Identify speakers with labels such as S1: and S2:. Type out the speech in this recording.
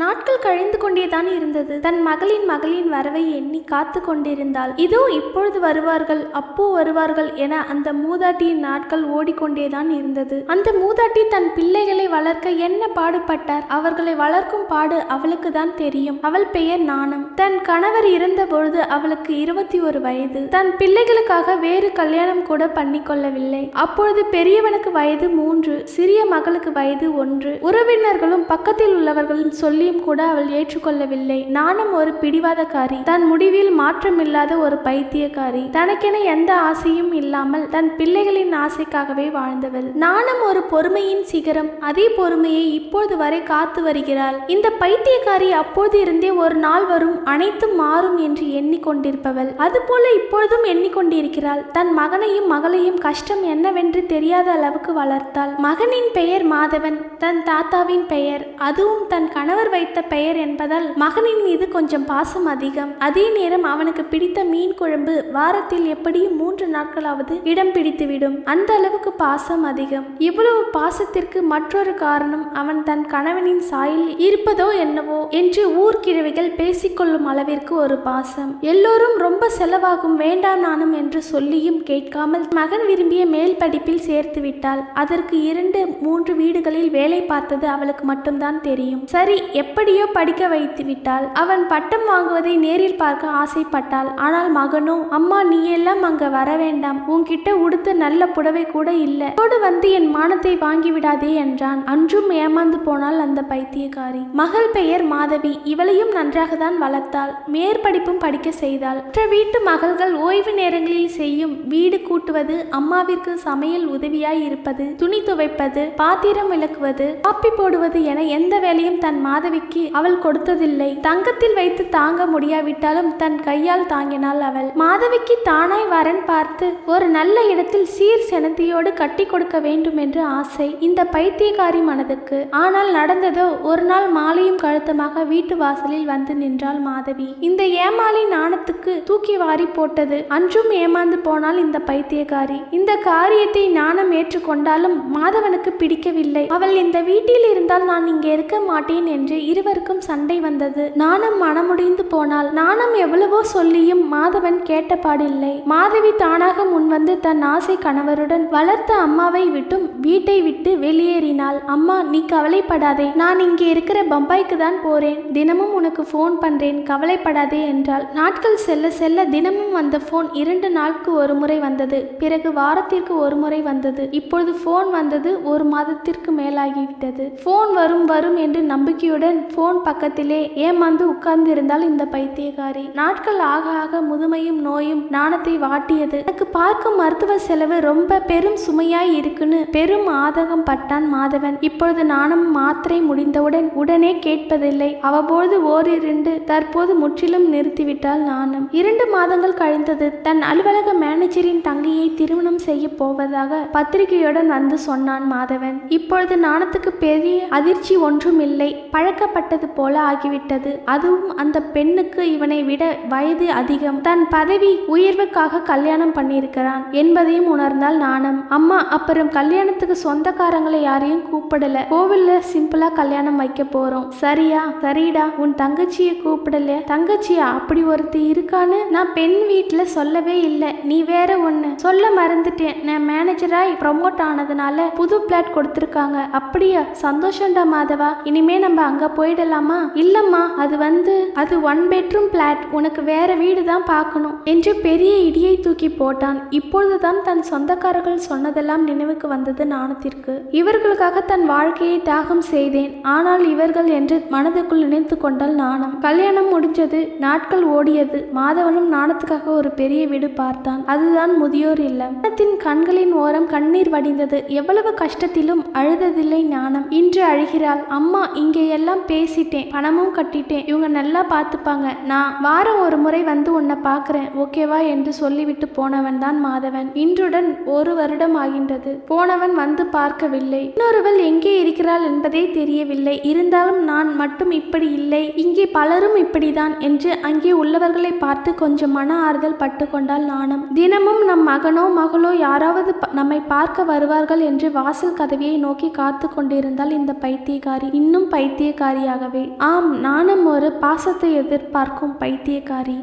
S1: நாட்கள் கழிந்து கொண்டேதான் இருந்தது. தன் மகளின் மகளின் வரவை எண்ணி காத்து கொண்டிருந்தாள். இதோ இப்பொழுது வருவார்கள் அப்போ வருவார்கள் என அந்த மூதாட்டியின் நாட்கள் ஓடிக்கொண்டேதான் இருந்தது. அந்த மூதாட்டி தன் பிள்ளைகளை வளர்க்க என்ன பாடுபட்டார்? அவர்களை வளர்க்கும் பாடு அவளுக்கு தான் தெரியும். அவள் பெயர் நாணம். தன் கணவர் இறந்த பொழுது அவளுக்கு இருபத்தி ஒரு வயது. தன் பிள்ளைகளுக்காக வேறு கல்யாணம் கூட பண்ணி கொள்ளவில்லை. அப்பொழுது பெரியவனுக்கு வயது மூன்று சிறிய மகளுக்கு வயது ஒன்று. உறவினர்களும் பக்கத்தில் உள்ளவர்களும் சொல்லியும் கூட அவள் ஏற்றுக்கொள்ளவில்லை. நானும் ஒரு பிடிவாதக்காரி. தன் முடிவில் மாற்றமில்லாத ஒரு பைத்தியக்காரி. தனக்கென எந்த ஆசையும் இல்லாமல் தன் பிள்ளைகளின் ஆசைக்காகவே வாழ்ந்தவள். நானும் ஒரு பொறுமையின் சிகரம். அதே பொறுமையை இப்போது வரை காத்து வருகிறாள். இந்த பைத்தியக்காரி அப்போது இருந்தே ஒரு நாள் வரும் அனைத்தும் மாறும் என்று எண்ணிக்கொண்டிருப்பவள். அதுபோல இப்பொழுதும் எண்ணிக்கொண்டிருக்கிறாள். தன் மகனையும் மகளையும் கஷ்டம் என்னவென்று தெரியாத அளவுக்கு வளர்த்தாள். மகனின் பெயர் மாதவன் தன் தாத்தாவின் பெயர் அதுவும் தன் கணவர் வைத்த பெயர் என்பதால் மகனின் மீது கொஞ்சம் பாசம் அதிகம். அதே நேரம் அவனுக்கு பிடித்த மீன் குழம்பு வாரத்தில் எப்படியும் மூன்று நாட்களாவது இடம் பிடித்துவிடும். அந்த அளவுக்கு பாசம் அதிகம். இவ்வளவு பாசத்திற்கு மற்றொரு காரணம் அவன் தன் கணவனின் சாயில் இருப்பதோ என்னவோ என்று ஊர்கிழவிகள் பேசிக்கொள்ளும் அளவிற்கு ஒரு பாசம். எல்லோரும் ரொம்ப செலவாகும் வேண்டாம் நானும் என்று சொல்லியும் கேட்காமல் மகன் விரும்பிய மேல் படிப்பில் சேர்த்து விட்டாள். அதற்கு இரண்டு மூன்று வீடுகளில் வேலை பார்த்தது அவளுக்கு மட்டும்தான் தெரியும். சரி எப்படியோ படிக்க வைத்து விட்டாள் அவன் பட்டம் வாங்குவதை நேரில் பார்க்க ஆசைப்பட்டாள். ஆனால் மகனோ அம்மா நீ எல்லாம் அங்க வர வேண்டாம். உன்கிட்ட உடுத்த நல்ல புடவை கூட இல்லை. தோடு வந்து என் மானத்தை வாங்கி விடாதே என்றான். அன்றும் ஏமாந்து போனாள் அந்த பைத்தியக்காரி. மகள் பெயர் மாதவி. இவளையும் நன்றாக தான் வளர்த்தாள். மேற்படிப்பும் படிக்க செய்தாள். மற்ற வீட்டு மகள்கள் ஓய்வு நேரங்களில் செய்யும் வீடு கூட்டுவது அம்மாவிற்கு சமையல் உதவியாய் இருப்பது துணி துவைப்பது பாத்திரம் விளக்குவது காப்பி போடுவது என எந்த வேலையும் தன் மாதவி மாதவிக்கு அவள் கொடுத்ததில்லை. தங்கத்தில் வைத்து தாங்க முடியாவிட்டாலும் தன் கையால் தாங்கினாள் அவள். மாதவிக்கு தானாய் வரன் பார்த்து ஒரு நல்ல இடத்தில் சீர் செனத்தியோடு கட்டி கொடுக்க வேண்டும் என்று ஆசை. இந்த பைத்தியக்காரி மனதுக்கு. ஆனால் நடந்ததோ ஒரு நாள் மாலையும் கழுத்தமாக வீட்டு வாசலில் வந்து நின்றாள் மாதவி. இந்த ஏமாளி நாணத்துக்கு தூக்கி வாரி போட்டது. அன்றும் ஏமாந்து போனால் இந்த பைத்தியக்காரி. இந்த காரியத்தை நாணம் ஏற்றுக்கொண்டாலும் மாதவனுக்கு பிடிக்கவில்லை. அவள் இந்த வீட்டில் இருந்தால் நான் இங்கே இருக்க மாட்டேன் என்று இருவருக்கும் சண்டை வந்தது. நாணம் மனமுடிந்து போனால் நாணம் எவ்வளவோ சொல்லியும் மாதவன் கேட்டபாடில்லை மாதவி தானாக முன்வந்து தன் ஆசை கணவருடன் வளர்த்த அம்மாவை விட்டும் வீட்டை விட்டு வெளியேறினாள். அம்மா நீ கவலைப்படாதே. நான் இங்கே இருக்கிற பம்பாய்க்கு தான் போறேன். தினமும் உனக்கு ஃபோன் பண்றேன். கவலைப்படாதே என்றாள். நாட்கள் செல்ல செல்ல தினமும் வந்த ஃபோன் இரண்டு நாளுக்கு ஒரு முறை வந்தது. பிறகு வாரத்திற்கு ஒரு முறை வந்தது. இப்பொழுது ஃபோன் வந்தது ஒரு மாதத்திற்கு மேலாகிவிட்டது. ஃபோன் வரும் வரும் என்று நம்பிக்கையுடன் ஃபோன் பக்கத்திலே ஏமாந்து உட்கார்ந்திருந்தால் இந்த பைத்தியக்காரி. நாட்கள் ஆக ஆக முதுமையும் நோயும் நாணத்தை வாட்டியது. எனக்கு பார்க்கும் மருத்துவ செலவு ரொம்ப பெரும் சுமையாய் இருக்குன்னு பெரும் ஆதகம் பட்டான் மாதவன். இப்பொழுது நாணம் மாத்திரை முடிந்தவுடன் உடனே கேட்பதில்லை. அவ்வப்பொழுது ஓரிரண்டு தற்போது முற்றிலும் நிறுத்திவிட்டால் நாணம் இரண்டு மாதங்கள் கழிந்தது தன் அலுவலக மேனேஜரின் தங்கையை திருமணம் செய்ய போவதாக பத்திரிகையுடன் வந்து சொன்னான் மாதவன். இப்பொழுது நாணத்துக்கு பெரிய அதிர்ச்சி ஒன்றும் இல்லை பழக்க பழக்கப்பட்டது போல ஆகிவிட்டது. அதுவும் அந்த பெண்ணுக்கு இவனை விட வயது அதிகம். தன் பதவி உயர்வுக்காக கல்யாணம் பண்ணியிருக்கிறான் என்பதையும் உணர்ந்தால் நாணம். அம்மா அப்புறம் கல்யாணத்துக்கு சொந்தக்காரங்களை யாரையும் கூப்பிடல. கோவில்ல சிம்பிளா கல்யாணம் வைக்க போறோம். சரியா? சரிடா. உன் தங்கச்சியை கூப்பிடல. தங்கச்சியா? அப்படி ஒருத்தி இருக்கான்னு நான் பெண் வீட்டுல சொல்லவே இல்லை. நீ வேற ஒண்ணு. சொல்ல மறந்துட்டேன். நான் மேனேஜராய் ப்ரமோட் ஆனதுனால புது பிளாட் கொடுத்துருக்காங்க. அப்படியா? சந்தோஷம்டா மாதவா. இனிமே நம்ம அங்க போயிடலாமா? இல்லம்மா அது வந்து அது ஒன் பெட்ரூம் பிளாட் உனக்கு வேற வீடு தான் பார்க்கணும். என்று பெரிய இடியை தூக்கி போட்டான். இப்பொழுதுதான் தன் சொந்தக்காரர்கள் சொன்னதெல்லாம் நினைவுக்கு வந்தது நாணத்திற்கு இவர்களுக்காக தன் வாழ்க்கையை தியாகம் செய்தேன். ஆனால் இவர்கள் என்று மனதுக்குள் நினைத்து கொண்டால் நாணம் கல்யாணம் முடிஞ்சது நாட்கள் ஓடியது. மாதவனும் நாணத்துக்காக ஒரு பெரிய வீடு பார்த்தான். அதுதான் முதியோர் இல்லம். நாணத்தின் கண்களின் ஓரம் கண்ணீர் வடிந்தது. எவ்வளவு கஷ்டத்திலும் அழுததில்லை ஞானம். இன்று அழுகிறாள். அம்மா இங்கே எல்லாம் பேசிட்டேன் பணமும் கட்டிட்டேன். இவங்க நல்லா பார்த்துப்பாங்க நான் வாரம் ஒரு முறை வந்து உன்னை பார்க்கறேன் ஓகேவா என்று சொல்லிவிட்டு போனவன் தான் மாதவன். இன்றுடன் ஒரு வருடம் ஆகின்றது. போனவன் வந்து பார்க்கவில்லை. இன்னொருவள் எங்கே இருக்கிறாள் என்பதே தெரியவில்லை. இருந்தாலும் நான் மட்டும் இப்படி இல்லை. இங்கே பலரும் இப்படிதான் என்று அங்கே உள்ளவர்களை பார்த்து கொஞ்சம் மன ஆறுதல் பட்டு கொண்டால் நாணம். தினமும் நம் மகனோ மகளோ யாராவது நம்மை பார்க்க வருவார்கள் என்று வாசல் கதவியை நோக்கி காத்து கொண்டிருந்தால் இந்த பைத்தியக்காரி. இன்னும் பைத்தியக்காரி பைத்தியக்காரியாகவே ஆம் நானும் ஒரு பாசத்தை எதிர்பார்க்கும் பைத்தியக்காரி.